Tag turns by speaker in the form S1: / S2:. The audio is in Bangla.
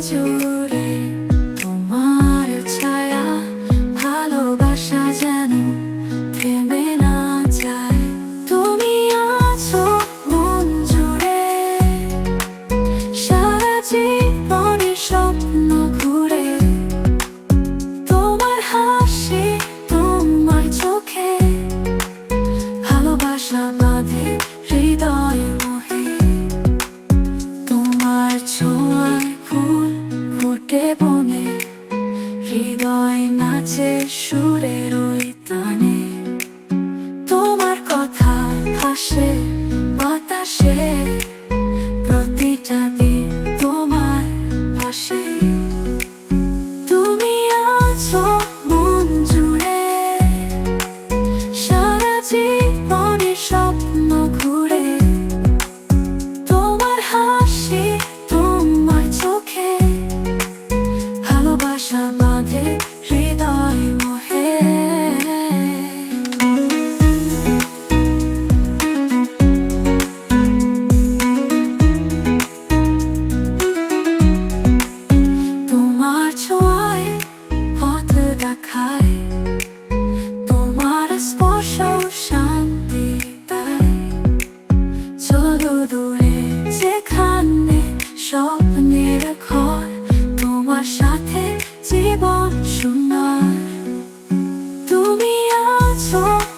S1: 就。হৃদয় নাচে সুরের ওই তানে। তোমার কথা হাসে So.